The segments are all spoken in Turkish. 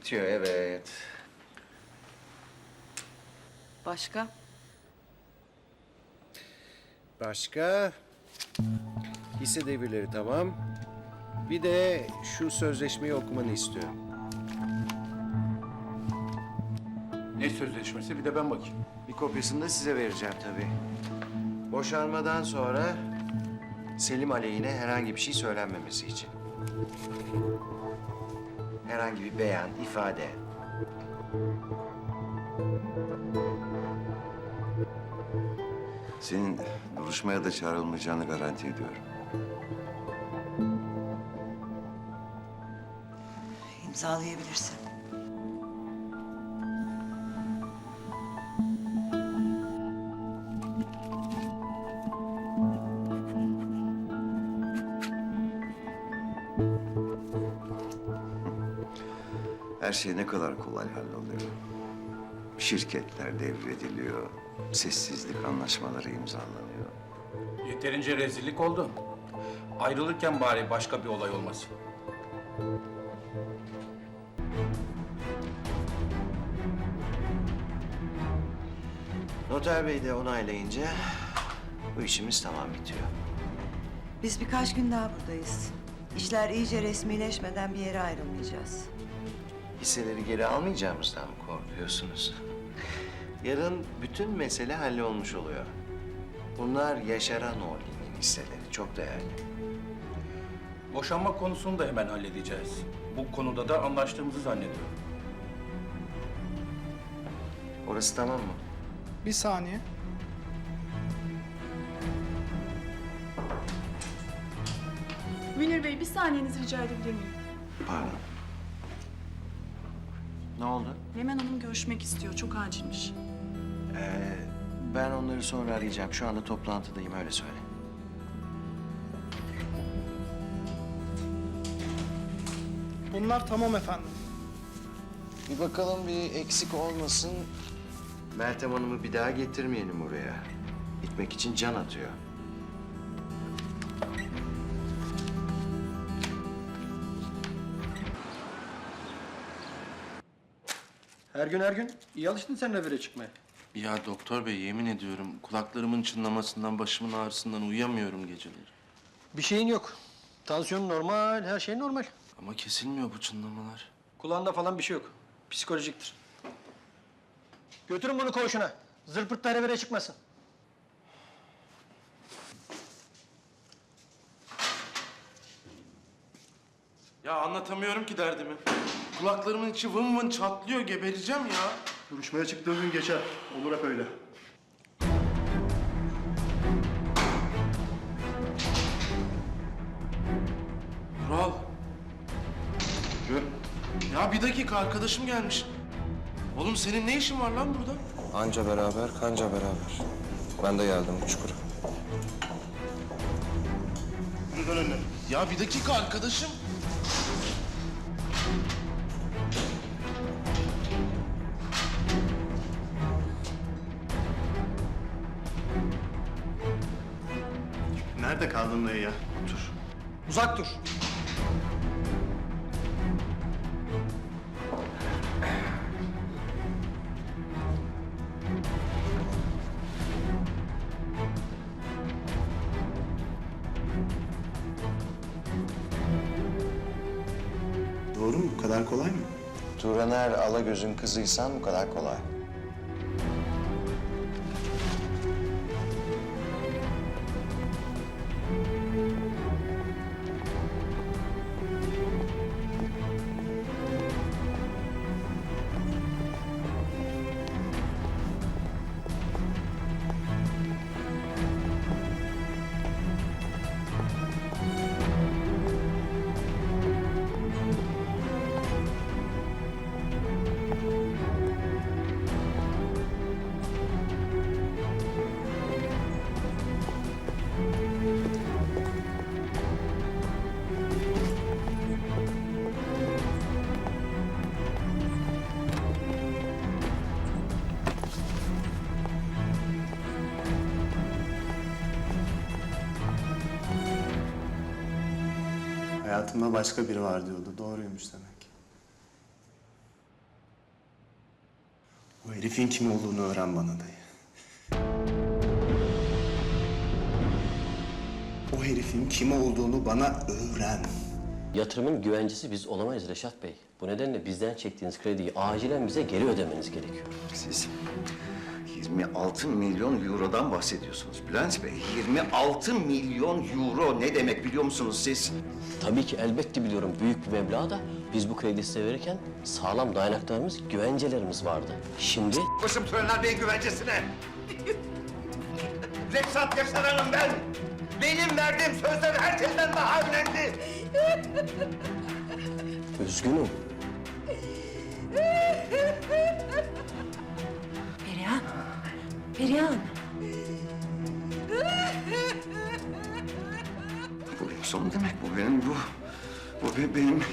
Bitiyor evet. Başka? Başka? Hisse devirleri tamam. Bir de şu sözleşmeyi okumanı istiyorum. Ne sözleşmesi bir de ben bakayım. Bir kopyasını da size vereceğim tabii. Boşanmadan sonra Selim aleyhine herhangi bir şey söylenmemesi için. Herhangi bir beyan, ifade. Senin duruşmaya da çağrılmayacağını garanti ediyorum. İmzalayabilirsin. Her şey ne kadar kolay halloluyor. Şirketler devrediliyor. Sessizlik anlaşmaları imzalanıyor. Yeterince rezillik oldu. Ayrılırken bari başka bir olay olmasın. Noter Bey de onaylayınca bu işimiz tamam bitiyor. Biz birkaç gün daha buradayız. İşler iyice resmileşmeden bir yere ayrılmayacağız. Hisseleri geri almayacağımızdan mı korkuyorsunuz? Yarın bütün mesele hallolmuş oluyor. Bunlar Yaşaran Holding'in hisseleri. Çok değerli. Boşanma konusunu da hemen halledeceğiz. Bu konuda da anlaştığımızı zannediyorum. Orası tamam mı? Bir saniye. Münir Bey bir saniyenizi rica edebilir miyim? Pardon. Ne oldu? Leman Hanım görüşmek istiyor. Çok acilmiş. Ee, ben onları sonra arayacağım. Şu anda toplantıdayım öyle söyle. Bunlar tamam efendim. Bir bakalım bir eksik olmasın. Meltem Hanım'ı bir daha getirmeyelim buraya. Gitmek için can atıyor. Her gün her gün iyi alıştın sen revire çıkmaya. Ya doktor bey yemin ediyorum kulaklarımın çınlamasından, başımın ağrısından uyuyamıyorum geceleri. Bir şeyin yok. Tansiyon normal, her şey normal. Ama kesilmiyor bu çınlamalar. Kulağında falan bir şey yok. Psikolojiktir. Götürün bunu koğuşuna. Zırpırtla revire çıkmasın. Ya anlatamıyorum ki derdimi. Kulaklarımın içi vın vın çatlıyor, gebereceğim ya. Duruşmaya çıktığın gün geçer. Olur hep öyle. Kural. Ya bir dakika arkadaşım gelmiş. Oğlum senin ne işin var lan burada? Anca beraber, kanca beraber. Ben de geldim bu çukura. Yürü dön önüne. Ya bir dakika arkadaşım. Nerede kaldın dayı ya? Otur. Uzak dur. Doğru mu? Bu kadar kolay mı? Turaner Alagöz'ün kızıysan bu kadar kolay. Hayatımda başka biri var diyordu. Doğruymuş demek. O herifin kim olduğunu öğren bana dayı. O herifin kim olduğunu bana öğren. Yatırımın güvencesi biz olamayız Reşat Bey. Bu nedenle bizden çektiğiniz krediyi acilen bize geri ödemeniz gerekiyor. Siz 26 milyon eurodan bahsediyorsunuz Bülent Bey. 26 milyon euro ne demek biliyor musunuz siz? Tabii ki elbette biliyorum büyük bir meblağ da biz bu krediyi size verirken sağlam dayanaklarımız, güvencelerimiz vardı. Şimdi Başım Törenler Bey'in güvencesine. Reksat Yaşaran'ım ben. Benim verdiğim sözler herkesten daha önemli. üzgünüm. Be- benim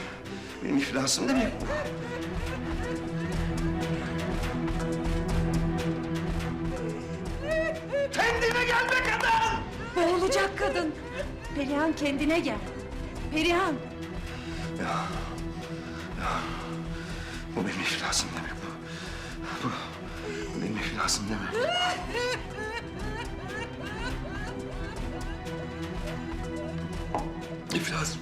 benim iflasım demek bu. Kendine gel be kadın! Boğulacak kadın. Perihan kendine gel. Perihan. Bu benim iflasım demek bu. Bu, bu benim iflasım demek. İflasım.